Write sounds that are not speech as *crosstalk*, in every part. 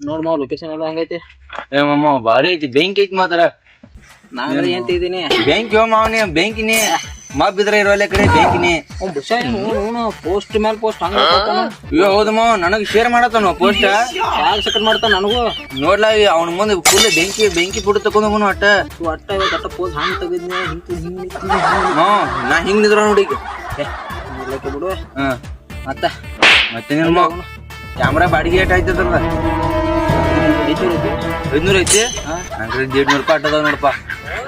ನೋಡ್ ಮಾವ್ ಲೊಕೇಶನ್ ಎಲ್ಲ ಹಂಗೈತಿ? ಏ ಮಾಮ ಭಾರಿ ಐತಿ. ಬೆಂಕಿ ಐತಿ ಮಾತ್ರ. ನಾನು ಏನ್ ಇದೀನಿ ಬೆಂಕಿ ಮಾವ ನೀ? ಬೆಂಕಿನಿ ಮಬ್ ಬಿದ್ರೆ ಇರೋಲ್ಲ ಕಡೆ ಬೆಂಕಿನಿ ಪೋಸ್ಟ್ ಮೇಲೆ ಪೋಸ್ಟ್ ಹಂಗ ಅಯ್ಯೋ ಹೌದು ಮಾವ ನನಗ್ ಶೇರ್ ಮಾಡತ್ತಾನ ಪೋಸ್ಟ್ ಯಾರು ಸೆಕೆಂಡ್ ಮಾಡ್ತಾನ ನನಗೂ? ನೋಡ್ಲಾ ಅವ್ನ ಮುಂದೆ ಫುಲ್ ಬೆಂಕಿ ಬೆಂಕಿ ಪುಟ್ಟು ತಕೊಂಡ್ ಅಟ್ಟ. ಅಟ್ಟ ಇವತ್ತು ಅಟ್ಟ ಪೋಸ್ ಹಂಗ್ ತೆಗಿದ್ನಿ ಹಿಂಗ್ ಹಿಂಗ್ ನಾ ಹಿಂಗ್ ನಿದ್ರ ನೋಡಿ ಬಿಡು ಹಾ. ಮತ್ತ? ಮತ್ತೆ ಕ್ಯಾಮ್ರಾ ಬಾಡಿಗೆ ಏಟ್ ಆಯ್ತದಲ್ಲ. ಐದ್ನೂರ್ ಐತಿ? ನಂಗೆ ದೇಡ್ನೂರ್ ರೂಪಾಯಿ ಅಟ್ಟದ ನೋಡಪ್ಪ.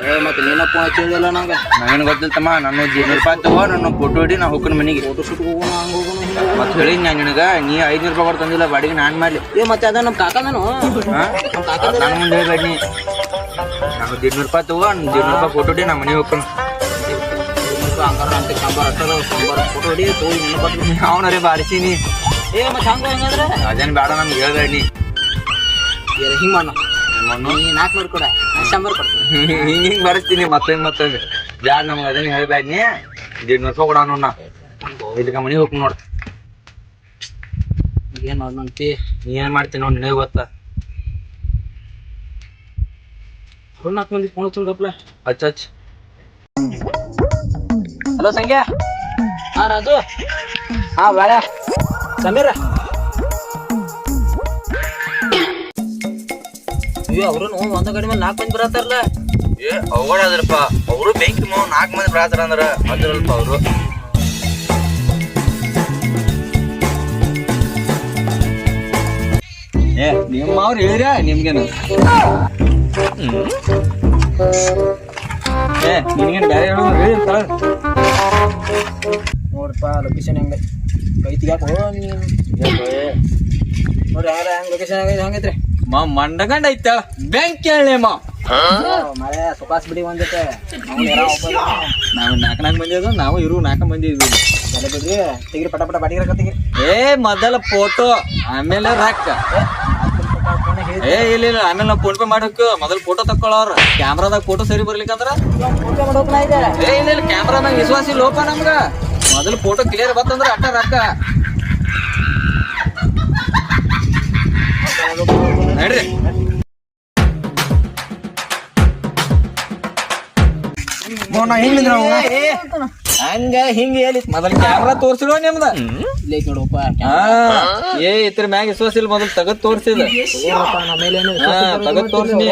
ಏ ಮತ್ತೆ ನೀನ ಫೋನ್ ಹಚ್ಚಿದಿಲ್ಲ ನಂಗೆ? ನನಗೇನು ಗೊತ್ತಿಲ್ಲ ತಮ್ಮ ನನ್ನ ದೇಡ್ನೂರ್ ರೂಪಾಯಿ ತಗೋ ನನ್ನ ಫೋಟೋ ಹಿಡಿ ನಾ ಹೋಗ್ಕೊಂಡು ಮನೆಗೆ. ಫೋಟೋ ಶೂಟ್ ಹೋಗೋಣ ಹಂಗೆ ಹೋಗೋಣ ಮತ್ತೆ ಹೇಳಿ ನಾನು ನಿನಗೆ ನೀ ಐದ್ನೂರ್ ರೂಪಾಯಿ ಕೊಟ್ಟು ತಂದಿಲ್ಲ ಬಾಡಿಗೆ ನಾನು ಮಾಡಲಿ. ಏ ಮತ್ತೆ ಅದ ನಮ್ಮ ಕಾಕ ಹಾ? ನಾನು ಮುಂದೆ ಹೇಳ್ಬೇಡಿ ನೀ ನಾನು ದೇಡ್ನೂರ್ ರೂಪಾಯಿ ತಗೋ ದೇಡ್ನೂರ್ ರೂಪಾಯಿ ಫೋಟೋ ಹಿಡಿ ನಾ ಮನೆಗೆ ಹೋಗ್ಕೊಂಡು ಹಂಗಾರ ಅಂತ ಸಾಂಬಾರ್ ಫೋಟೋ ಹೊಡಿ ತೋರಿ ನೆನಪು ಬರ್ತೀನಿ. ಅವನರೇ ಬಾರಿಸೀನಿ. ಏ ಮತ್ತೆ ಹಂಗ ಹೆಂಗಂದ್ರೆ ಅದೇನು ಬೇಡ ನಮ್ಗೆ ಹೇಳ್ಬೇಡಿ. ಹಿಂಗ್ ಮಾಡ ನೀ ನಾಲ್ಕು ನೂರು ಕೊಡ. ಶಂಬರ್ ಕೊಡ್ತೀನಿ. *laughs* ಹಿಂಗ್ ಹಿಂಗ್ ಬರೆಸ್ತೀನಿ ನಮ್ಗೆ ಅದನ್ನ ಹೇಳ್ಬೇಡಿ ನೀ? ದೇಡ್ನೂರ್ ರೂಪಾಯಿ ಕೊಡ ನಾ ಇದಕ್ಕೆ ಹೋಗ್ತೀನಿ ನೋಡ್. ಏನ್ ನಂತಿ ನೀ ಏನ್ ಮಾಡ್ತೀನಿ ನೋಡಿ ನಿನಗೆ ಗೊತ್ತ? ನಾಲ್ಕು ಮಂದಿ ಫೋನ್ ಹಚ್ಚ ಹಲೋ ಸಂಗ್ಯಾ? ಹಾ ರಾಜು. ಹಾ ಬಾಳ. ಸಮೀರ. ಅಯ್ಯೋ ಅವ್ರು ಒಂದ ಗಾಡಿ ಮೇಲೆ ನಾಲ್ಕು ಮಂದಿ ಬರತ್ತಾರಲ್ಲ. ಏ ಅದ್ರಪ್ಪ ಅವರು ಬೆಂಕಿ ಮೋ ನಾಲ್ಕು ಮಂದಿ ಬರಾತಾರ ಅಂದ್ರ ಅದ್ರಲ್ಪ ಅವರು. ಏ ನಿಮ್ಮ ಅವ್ರು ಹೇಳಿರ ನಿಮ್ಗೇನು? ಏ ನಿನ್ಗೇನು ಬೇರೆ ಹೇಳೋದು ಹೇಳಿರ್ತಾಳ ನೋಡ್ರಪ್ಪ ಲೊಕೇಶನ್ ಹೆಂಗ? ಕೈ ತೆಗ್ಯಾಕ ನೀನು. ನೋಡ್ರಿ ಯಾರ ಹೆಂಗ್ ಲೊಕೇಶನ್ ಹೆಂಗೈತೆ ಹಂಗೈತ್ರಿ? ಮಾ ಮಂಡಗಂಡ ಐತ. ಬ್ಯಾಂಕ್ ಕೇಳಿ ಮಾ ಮಳೆ ಬಿಡಿ ಒಂದೈತೆ ಅವ್ನು ನಾವು ನಾಲ್ಕು ನಾಲ್ಕು ಮಂದಿ ಅದ ನಾವು ಇರು ನಾಲ್ಕು ಮಂದಿ ಇದ್ವಿ ಬಿಡ್ರಿ ತೆಗಿರಿ ಪಟ ಪಟ ಬಾಡಿಗೆ ರೊಕ್ಕ ತೆಗಿರಿ. ಏ ಮೊದಲ ಫೋಟೋ ಆಮೇಲೆ ರೊಕ್ಕ ಏ ಇಲ್ಲ ಇಲ್ಲ ಆಮೇಲೆ ನಾವು ಫೋನ್ ಪೇ ಮಾಡಕ್ ಮೊದಲ್ ಫೋಟೋ ತಕ್ಕೊಳ್ಳೋರ್ ಕ್ಯಾಮ್ರಾದಾಗ ಫೋಟೋ ಸರಿ ಬರ್ಲಿಕ್ಕಂದ್ರ ಏ ಇಲ್ಲ ಇಲ್ಲ ಕ್ಯಾಮ್ರಾದಾಗ ವಿಶ್ವಾಸ ಇಲ್ಲೋಪ ನಮ್ಗ. ಮೊದಲ್ ಫೋಟೋ ಕ್ಲಿಯರ್ ಬತ್ತಂದ್ರ ಅಟ್ಟ ರೊಕ್ಕ ನಡ್ರಿ. ನಾ ಹೆಂಗಿದ್ರ ಹಂಗ ಹಿಂಗ ಹೇಳಿ. ಮೊದಲ್ ಕ್ಯಾಮ್ರಾ ತೋರ್ಸಿಲ್ವ ನಿಮ್ದ. ನೋಡಪ್ಪ ಏ ಇದ್ರ ಮ್ಯಾಗ ವಿಶ್ವಾಸ ಇಲ್ಲ ಮೊದಲ್ ತಗದ್ ತೋರ್ಸಿದ. ತಗದ್ ತೋರ್ಸಿ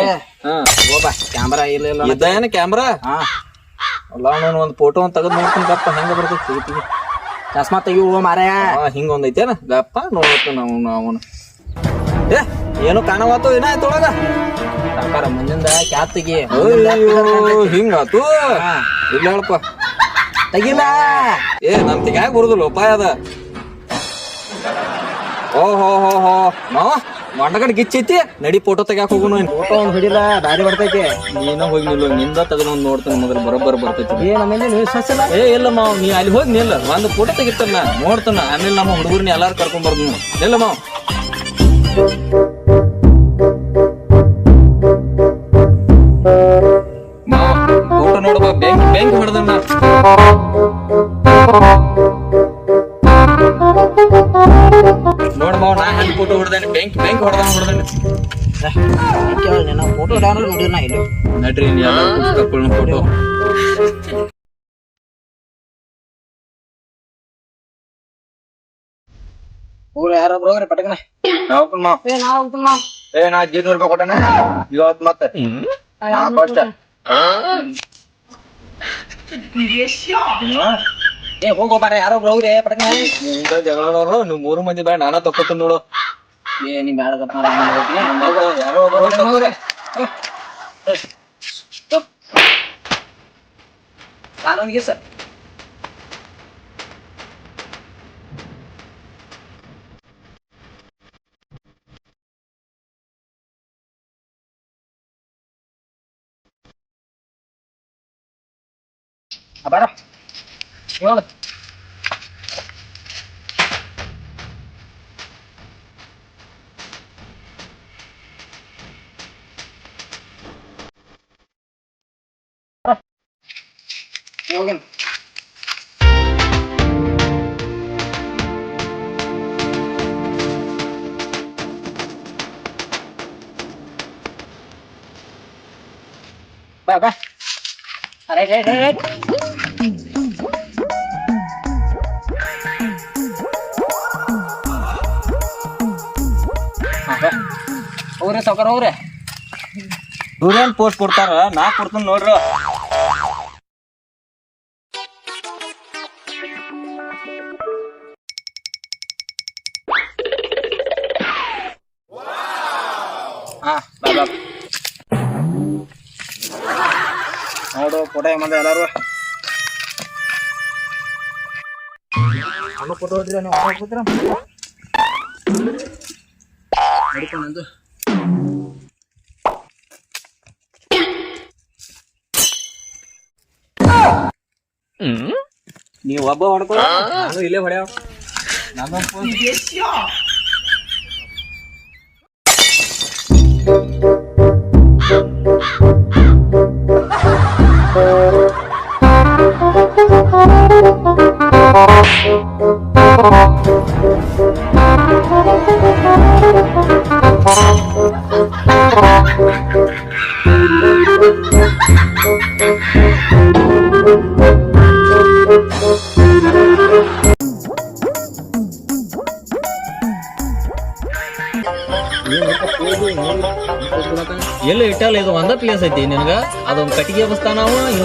ಕ್ಯಾಮ್ರಾ ಇಲ್ಲ ಇಲ್ಲ ಏನ ಕ್ಯಾಮ್ರಾ ಹಾ. ಅಲ್ಲ ನಾನು ಒಂದ್ ಫೋಟೋ ಒಂದ್ ತಗದ್ ನೋಡ್ತೀನಿ ಗಪ್ಪ ಹೆಂಗ ಬರ್ತೈತಿ ಚಸ್ಮಾ ತೆಗಿ ಮಾರಾಯ. ಹಾ ಹಿಂಗ ಒಂದ್ ಐತೇನ ಗಪ್ಪ ನೋಡ್ಬೇಕು ನಾವು ಅವನು ಏ ಏನು ಕಾಣವತ್ತು ಏನಾಯ್ತು ಒಳಗ? ಸಾಕಾರ ಮುಂದಿಂದ ಕ್ಯಾಪ್ ತೆಗಿ ಅಯ್ಯೋ ಹಿಂಗಾತು? ಇಲ್ಲ ಹೇಳಪ್ಪ. ತೆಗಿಲ್ಲ ಏ ನಮ್ ತೆಗ್ಯಾಕ ಬರುದಿಲ್ಲ ಉಪಾಯ ಅದ. ಓ ಹೋ ಹೋ ಹೋ. ಮಾವ ಮಂಡಗಡ್ ಗಿಚ್ಚೈತಿ ನಡಿ ಫೋಟೋ ತೆಗ್ಯಾಕ ಹೋಗುನು ಫೋಟೋ ಒಂದ್ ಹಿಡಿಲ ದಾರಿ ಬರ್ತೈತಿ. ನೀನ ಹೋಗಿ ನಿಲ್ಲು ನಿಂದ ತಗೊಂಡ್ ಒಂದ್ ನೋಡ್ತೀನಿ ಮೊದಲು ಬರೋಬ್ಬರ ಬರ್ತೈತಿ. ಏ ನಮ್ಮ ಮೇಲೆ ವಿಶ್ವಾಸ ಇಲ್ಲ ಏ ಇಲ್ಲ ಮಾವ್ ನೀ ಅಲ್ಲಿ ಹೋಗಿ ನಿಲ್ಲ. ಒಂದು ಫೋಟೋ ತೆಗಿತಾನ ನೋಡ್ತಾನ ಆಮೇಲೆ ನಮ್ಮ ಹುಡುಗರ್ನ ಎಲ್ಲಾರು ಕರ್ಕೊಂಡ್ ಬರ್ದು ಇಲ್ಲ ಮಾವ್. ನೋಡಬಾ ಬೆಂಕ್ ಬೆಂಕ್ ಹೊಡೆದಣ್ಣ ನೋಡ ಮಾವ್ ನಾ ಹೆಂಗ್ ಫೋಟೋ ಹೊಡೆದೇನೆ ಬೆಂಕ್ ಬೆಂಕ್ ಹೊಡೆದ ಹೊಡೆದೇನೆ ಕೇಳ ನಿನ್ನ ಫೋಟೋ ಡೌನ್ಲೋಡ್ ನೋಡಿರ್ ನಾ ಇಲ್ಲಿ ನಡ್ರಿ ನೀ ಎಲ್ಲ ತಕೊಳ್ಳ ಫೋಟೋ ಹೋಗ್ರಿ ಯಾರೊಬ್ರು ಹೋಗ್ರಿ ಪಟಕನ ನಾವ್ ಮಾವ್ ಏ ನಾವು ಹೋಗ್ತೀನಿ ನಾವು ಏ ನಾ ಹದಿನೈದು ರೂಪಾಯಿ ಕೊಟ್ಟನೆ ಇವತ್ತು ಮತ್ತೆ ಫಸ್ಟ್ ಏ ಹೋಗೋ ಬಾರ ಯಾರೊಬ್ರು ಹೋಗ್ರಿ ಪಟಕನ. ನೀವು ಮೂರು ಮಂದಿ ಬೇಡ ನಾನ ತಕ್ಕೊತೀನಿ ನೋಡು. ಏ ನೀ ಆಮೇಲೆ ಹೋಗ್ತೀನಿ Bà đâu? Nhớ lên. Jürgen. Bye bye. Right right right ಹೋಗ್ರಿ ಸಾವ್ಕಾರ ಹೋಗ್ರಿ ಪೋಸ್ಟ್ ಕೊಡ್ತಾರ? ನಾ ಕೊಡ್ತೀನಿ ನೋಡ್ರಿ. ಫೋಟೋ ಬಂದ ಎಲ್ಲಾರು. ಫೋಟೋ ಹೊಡ್ರಿ ನೀವು? ಕೂತ್ರ ನಡ್ಕೊಂಡಂದು ನೀವ್ ಒಬ್ಬ ಹೊಡ್ಕೊ ನಾನು ಇಲ್ಲೇ ಹೊಡ್ಯಾವ. ಎಲ್ಲ ಪ್ಲೇಸ್ ಐತಿ ನಿನಗ? ಅದೊಂದ್ ಕಟ್ಟಿಗೆ ಬಸ್ತಾನ ಅವ ಇವ್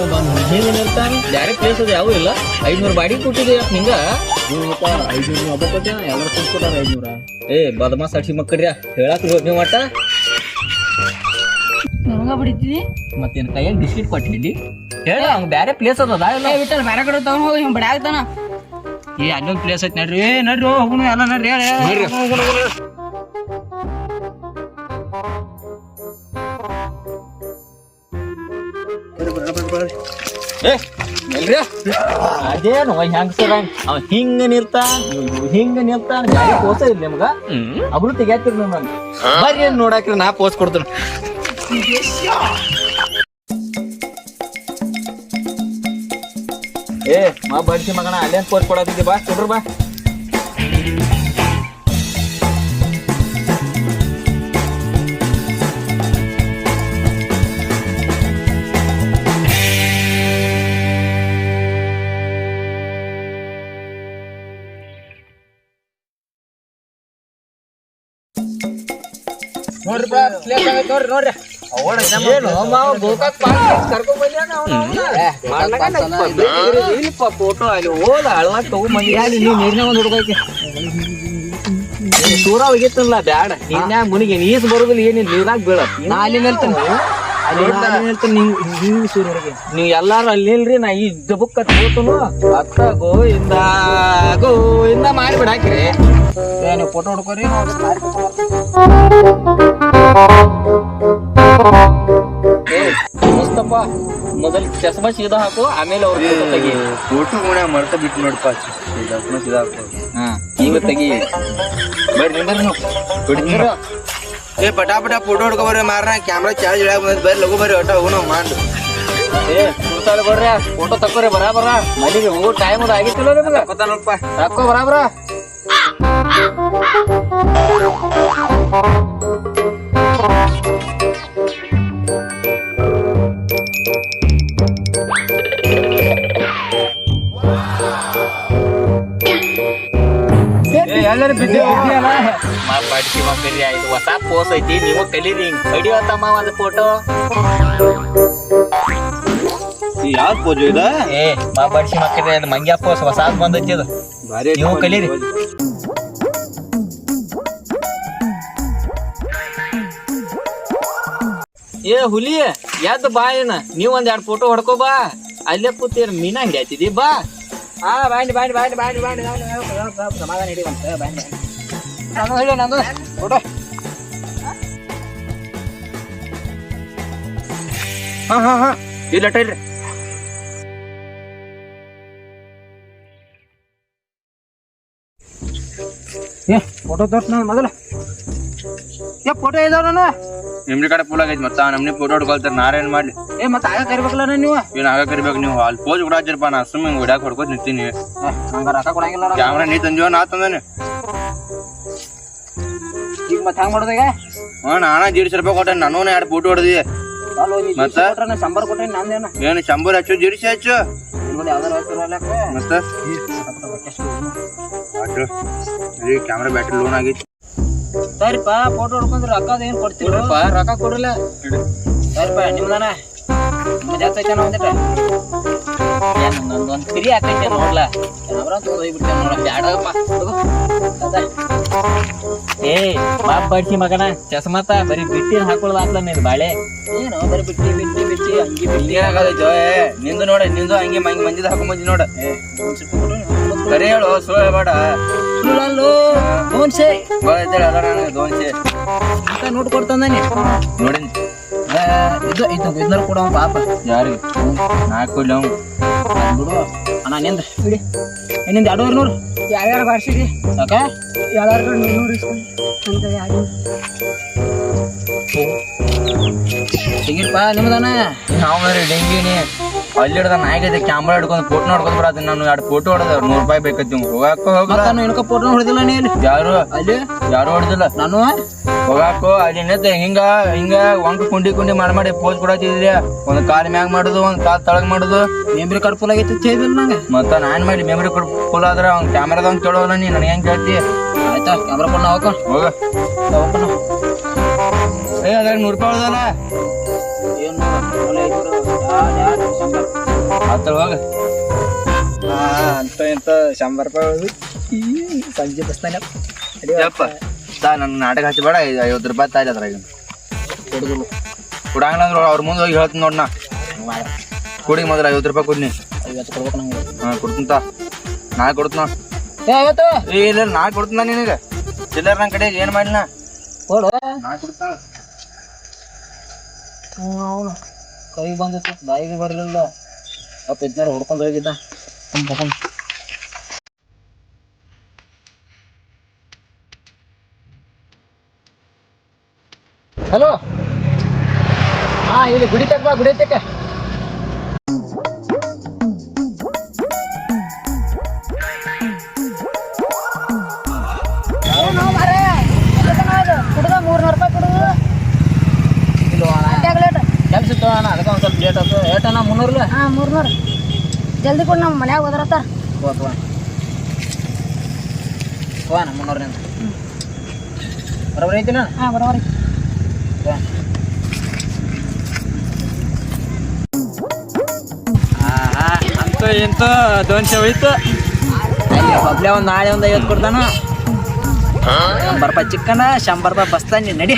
ಹಿಂಗ ನಿಲ್ತಾನ ಬ್ಯಾರೆ ಪ್ಲೇಸ್ ಅದು ಯಾವ ಇಲ್ಲ. ಐದ್ನೂರು ಬಾಡಿ ಕೊಟ್ಟಿದೆ ಹಿಂಗ ಏ ಬದಮಾ ಸಾಕ್ಷಿ ಮಕ್ಕಳ್ರಿ ಹೇಳಕ್ ಹೋಗಿ ಮಟ್ಟ ನನಗ ಮತ್ತೇನ್ ಕೈಯಾಗ ಬಿಸ್ಕಿಟ್ ಕೊಟ್ಟಿದ್ದಿ ಹೇಳ ಅವ್ನ್ ಬ್ಯಾರೆ ಪ್ಲೇಸ್ ಅದ ಇಲ್ಲ? ಬೇರೆ ಕಡೆ ತಗೊಂಡು ಹೋಗಿ ಹಿಂಗ್ ಬಡ್ಯಾಗ್ತಾನ ಏ ಅಲ್ಲೊಂದ್ ಪ್ಲೇಸ್ ಐತಿ ನಡ್ರಿ. ಏ ನಡ್ರಿ ಹೋಗುನು ಎಲ್ಲ ನಡ್ರಿ ಹೇಳಿ ಅದೇನು ಹೆಂಗಸರ ಸರ್ ಅವ ಹಿಂಗ ನಿಲ್ತಾನ ಹಿಂಗ ನಿಲ್ತಾನ. ಗಾಡಿ ಪೋಸ ಇಲ್ಲ ನಿಮ್ಗ? ಅಬ್ರು ತೆಗ್ಯಾತಿರ್ ನಾನು. ಬರ್ರಿ ನೋಡಾಕ್ರಿ ನಾ ಪೋಸ್ ಕೊಡ್ತೀನಿ. ಏ ಮಾ ಬಡ್ಸಿ ಮಗನ ಅಲ್ಲೇನ್ ಪೋಸ್ ಕೊಡತ್ತಿದ್ದಿ ಬಾ ಕೊಡ್ರಿ ಬಾ. ನೋಡ್ರಿ ಏನು ಮಾವ ಗೋಕಾಕ್ ಪಾರ್ಕ್ ಕರ್ಕೊಂಡ್ ಬಂದ್ಯಾನ ಅವ್ನ? ಅವ್ನ. ಇಲ್ಲಪ್ಪ ಫೋಟೋ ಅಲ್ಲಿ. ಹೋದ ಅಳವಾಗ್ ತಗೊಂಬಂದಿ. ನೀವು ನೀರ್ನಾಗ ಒಂದು ಹುಡುಗೈತಿ ದೂರ ಹೋಗಿತ್ತಲ್ಲ ಬ್ಯಾಡ. ಇನ್ಯಾಗ ಮುನಿಗೆ ನೀಸ್ ಬರುದಿಲ್ಲ ಏನಿಲ್ಲ ನೀರಾಗ ಬೀಳ ನಾ ಅಲ್ಲಿ ನಿಲ್ತೇನೆ. ಸೂರ್ ನೀವ್ ಎಲ್ಲಾರು ಅಲ್ಲಿ ಇಲ್ರಿ ನಾ ಈ ದಬುಕ್ ಕಟ್ಕೋತನು ಅತ್ತ ಗೋಯಿಂದ ಗೋಯಿಂದ ಮಾಡಿ ಬಿಡಾಕ್ರಿ ಏ ನೀವು ಫೋಟೋ ಹೊಡ್ಕೋರಿ ಮುಸ್ತಪ್ಪ ಮೊದಲು ಚಸ್ಮಾ ಸೀದಾ ಹಾಕು ಆಮೇಲೆ ಅವ್ರ ಫೋಟೋ ತೆಗಿ. ಫೋಟೋ ಗುಣ ಮರ್ತ ಬಿಟ್ಟು ನೋಡಪ್ಪ ಹಾ ಈಗ ತೆಗಿ. ಬರ್ರಿ ನಿಂದ್ರಿ ಬಿಡ್ತೀರ ಏ ಪಟಾ ಪಟಾ ಫೋಟೋ ಹೊಡ್ಕೊ ಬರ್ರಿ ಮಾರ್ನ ಕ್ಯಾಮ್ರಾ ಚಾರ್ಜ್ ಇಡಾಕ ಬಂದ್ ಬರ್ರಿ ಲಗು ಬರ್ರಿ ಒಟ್ಟ ಹೋಗೋಣ ಮಾಡು. ಏ ಕೂತಾಳೆ ಬರ್ರಿ ಫೋಟೋ ತಕ್ಕೋರಿ ಬರಾ ಬರ ಮನೆಗೆ ಹೋಗೋ ಟೈಮ್ ಅದು ಆಗಿತ್ತಿಲ್ಲ ನಿಮ್ಗೆ? ಗೊತ್ತಾನಪ್ಪ ತಕ್ಕೋ ಬರಾ ಬರ *laughs* ಎಲ್ಲರೂ ಬಿದ್ದಿ ಬಿದ್ದಿಯಲ್ಲ? ಹೊಸ ಪೋಸ್ ಐತಿ ನೀವು ಕಲೀರಿ ಹಿಂಗ್ ಒಂದು ಫೋಟೋ ಪೂಜೆ ಇದ? ಏ ಮಾ ಬಡ್ಸಿ ಮಕ್ಕಳಿ ಮಂಗ್ಯ ಪೋಸ್ ಹೊಸಾದ್ ಬಂದೈತಿ ಅದು. ನೀವು ಕಲೀರಿ. ಏ, ಹುಲಿ, ಎದ್ದು ಬಾ ಏನ ನೀವ್ ಒಂದ್ ಎರಡ್ ಫೋಟೋ ಹೊಡ್ಕೋ ಬಾ. ಅಲ್ಲೇ ಕೂತೀರ ಮೀನ ಹಿಡಿಯತಿದಿ ಬಾ. ಹಾ, ಬಾಂಡಿ ಬಾಂಡಿ ಬಾಂಡಿ ಬಾಂಡಿ ಬಾಂಡಿ ಸಮಾಧಾನ ಹಿಡಿವಂತ ಬಾಂಡಿ. ನಾನು ಹೇಳಿ, ನಂದು? ಫೋಟೋ ಹಾ ಹಾ ಹಾ. ಇಲ್ಲ ಇಟ್ರಿ ಏ ಫೋಟೋ ತೋರ್ಸ್ ನಾನು ಮೊದಲ. ಏ ಫೋಟೋ ಇದಾವ ನಾನು? ನಿಮ್ದು ಕಡೆ ಪೂಲ್ ಆಗೈತಿ ಮತ್ತ ನಮ್ನಿ ಫೋಟೋ ಹೊಡ್ಕೊಳ್ತಾರ ನಾರೇನ್ ಮಾಡ್ಲಿ? ಏ ಮತ್ತ ಆಗ ಕರಿಬೇಕಲ್ಲ ನೀವು? ಏನ್ ಆಗ ಕರಿಬೇಕು ನೀವು? ಅಲ್ಲಿ ಪೋಜ್ ಕೊಡಾಚಿರಪ್ಪ ನಾ ಸ್ವಿಮ್ಮಿಂಗ್ ಹೊಡ್ಯಾಕ ಹೊಡ್ಕೊತ ನಿಂತೀನಿ. ನಂಗ ರೊಕ್ಕ ಕೊಡಂಗಿಲ್ಲ ಕ್ಯಾಮ್ರಾ ನೀ ತಂದಿವ ನಾ ತಂದಾನೆ. ಈಗ ಮತ್ತೆ ಹೆಂಗ್ ಮಾಡೋದು ಈಗ? ಹಾ ನಾನ ಜೀಡ್ಸ್ ರೂಪಾಯಿ ಕೊಟ್ಟೆ ನಾನು ಎರಡು ಫೋಟೋ ಹೊಡೆದಿ? ಮತ್ತ? ಶಂಬರ್ ಕೊಟ್ರೆ ನಂದೇನ? ಏನು ಶಂಬರ್ ಹಚ್ಚು ಜೀರ್ಸಿ ಹಚ್ಚು? ಮತ್ತ? ಕ್ಯಾಮ್ರಾ ಬ್ಯಾಟ್ರಿ ಲೋನ್ ಆಗೈತಿ. ಸರಿಪ್ಪ ಫೋಟೋ ಹೊಡ್ಕೊಂಡ್ರೆ ರೊಕ್ಕ ಏನು ಕೊಡ್ತೀವಿ ರೊಕ್ಕ ಕೊಡಲ್ಲ ಸರಿಪ ನಿಮ್ದಾನ? ಜಾಸ್ತಿ ಒಂದಿಟ ನಂದೊಂದು ಹಾಕೈತೆ ನೋಡ್ಲ. ತಗೊಂಡು ಹೋಗ್ಬಿಡ್ತೇನೆ ನೋಡ ಬ್ಯಾಡಪ್ಪ. ಏ ಬಾಪ್ ಬಡ್ಸಿ ಮಗನ. ಚಸ್ಮತ ಬರೀ ಬಿಟ್ಟಿ ಹಾಕೊಳ್ಳೋದು ನೀ ನೀನು ಬಾಳೆ. ಏನು ಬರೀ ಬಿಟ್ಟಿ ಬಿಟ್ಟಿ ಬಿಟ್ಟಿ ಅಂಗಿ ಬಿಟ್ಟಿ. ಏ ನಿಂದು ನೋಡ ನಿಂದು ಹಂಗೆ ಮಂಗಿ ಮಂಜಿದ ಹಾಕೊಂಬಂದಿ ನೋಡ. ಬರೀ ಹೇಳು ಸುಳ್ಳು ಬೇಡ. ಸುಳ್ಳಲ್ಲೋ ದೋನ್ಸೆ ಅದ ನನಗೆ ದೋನ್ಸೆ ಅಂತ ನೋಟ್ ಕೊಡ್ತಂದಾನೆ ನೋಡಿನಿ. ಇದು ಇದು ಇದನ್ನ ಕೊಡವ ಪಾಪ. ಯಾರಿಗೆ? ನಾಲ್ಕು ಕೊಡ್ಲಿ ಅವ್ನು ಬಿಡು. ಅಣ್ಣ ನಿಂದ. ಬಿಡಿ ಏನಿಂದ ಎರಡೂವರೆ ನೂರು ಯಾರ್ಯಾರು ಬಾರಿಸಿರಿ ಯಾಕ? ಯಾರು ನೂರು ಅಂತ ಯಾರು? ಸಿಗಿಲ್ಪ ನಿಮ್ದಣ್ಣ ನಾವು ಡೆಂಗಿನಿ. ಅಲ್ಲಿ ಹಿಡ್ದ ನಾಯಿಗೈತೆ ಕ್ಯಾಮ್ರಾ ಹಿಡ್ಕೊಂಡು ಫೋಟೋ ನೋಡ್ಕೊಂಡ್ ಬರತ್ತೆ. ನಾನು ಎರಡು ಫೋಟೋ ಹೊಡೆದ ನೂರು ರೂಪಾಯಿ ಬೇಕೈತಿ ಹೋಗಾಕೋ ಏನಕ್ಕ ಫೋಟೋ ಹೊಡೆದಿಲ್ಲ ನೀನು ಯಾರು? ಅಲ್ಲಿ? ಯಾರು ಹೊಡೆದಿಲ್ಲ ನಾನು? ಹೋಗಾಕೋ ಅಲ್ಲಿ ನಿಂತ ಹಿಂಗ ಹಿಂಗ ಒಂದು ಕುಂಡಿ ಕುಂಡಿ ಮಾಡಿ ಮಾಡಿ ಪೋಸ್ ಕೊಡತ್ತಿದ್ರಿ ಒಂದ್ ಕಾಲ್ ಮ್ಯಾಗ ಮಾಡುದು ಒಂದ್ ಕಾಲ್ ತಳಗ್ ಮಾಡುದು. ಮೆಮ್ರಿ ಕಾರ್ಡ್ ಫುಲ್ ಆಗೈತಿ ಚೇದಿಲ್ಲ ನಂಗೆ. ಮತ್ತ ನಾನ್ ಮಾಡಿ ಮೆಮ್ರಿ ಕಾರ್ಡ್ ಫುಲ್ ಆದ್ರೆ ಅವ್ನ್ ಕ್ಯಾಮ್ರಾದವ್ ಕೇಳೋಲ್ಲ ನೀ ನನಗೆ ಹೆಂಗ್ ಕೇಳ್ತಿ? ಆಯ್ತಾ ಕ್ಯಾಮ್ರಾ ಫೋನ್ ಹೋಗ. ಹೋಗ. ಏ ಅದ್ರಾಗ ನೂರು ರೂಪಾಯಿ ಹೊಡೆದಲ್ಲ ಏನು ಶಂಬರ್. ಆತಳ ಹೋಗ. ಅಂತ ಇಂತ ಶಂಬರ್ ರೂಪಾಯಿ ಸಂಜೆ ಬಸ್ತಾನೆ ಯಪ್ಪ ತಾ ನನ್ನ ನಾಟಕ ಹಚ್ಚಿ ಬೇಡ ಐ- ಐವತ್ತು ರೂಪಾಯಿ ತಾಯಿ ಅದ್ರಾಗ ಕೊಡುದಿಲ್ಲ. ಕೊಡಂಗಿಲ್ಲ ಅಂದ್ರೆ ಅವ್ರ ಮುಂದೆ ಹೋಗಿ ಹೇಳ್ತೀನಿ ನೋಡ್ನ ಕುಡಿ ಮೊದಲು ಐವತ್ತು ರೂಪಾಯಿ ಕೊಡ್ನಿ. ಐವತ್ತು ಕೊಡ್ಬೇಕು ನಂಗೆ. ಹಾ ಕೊಡ್ತೀನಿ ನಾ ಕೊಡ್ತೀನ ಏ ಐವತ್ತು ಏ ಇಲ್ಲ ನಾಳೆ ಕೊಡ್ತೀನಿ ನಿನಗೆ. ಚಿಲ್ಲರ್ ನನ್ನ ಕಡೆ ಏನು ಮಾಡಿನ ಕೊಡು ನಾಳೆ ಕೊಡ್ತಾಳ ಅವನು ಕೈ ಬಂದಿತ್ತು, ಬಾಯಿಗೆ ಬರಲಿಲ್ಲ. ಅಪ್ಪ ಇದ್ನಾರ ಹೊಡ್ಕೊಂಡು ಹೋಗಿದ್ದ. ತಗೊಂಡ್. ಹಲೋ ಹಾಂ, ಇಲ್ಲಿ ಗುಡಿ ತಕ್ಕ ಗುಡಿ ತಕ್ಕ. ಮುನ್ನೂರ್ಲ? ಹಾ ಮೂರ್ನೂರು ಜಲ್ದಿ ಕೊಡು ನಮ್ಮ ಮನ್ಯಾಗ ಹೋದ್ರತ್ತಾರ ಹೋಗ್ವಾ ಹೋಗೋಣ ಮುನ್ನೂರನಿಂದ ಬರೋಬ್ಬರಿ ಐತಿಲ್ಲ ಹಾ ಬರೋರಿ ಅಂತ ಎಂತ ದೋನ್ಸೆ ಹೋಯ್ತು. ಅಲ್ಲಿ ಒಬ್ಳೆ ಒಂದು ನಾಳೆ ಒಂದು ಐವತ್ತು ಕೊಡ್ತಾನ. ಶಂಬರ್ ರೂಪಾಯಿ ಚಿಕ್ಕನ ಶಂಬರ್ ರೂಪಾಯಿ ಬಸ್ತಾನಿ ನಡಿ.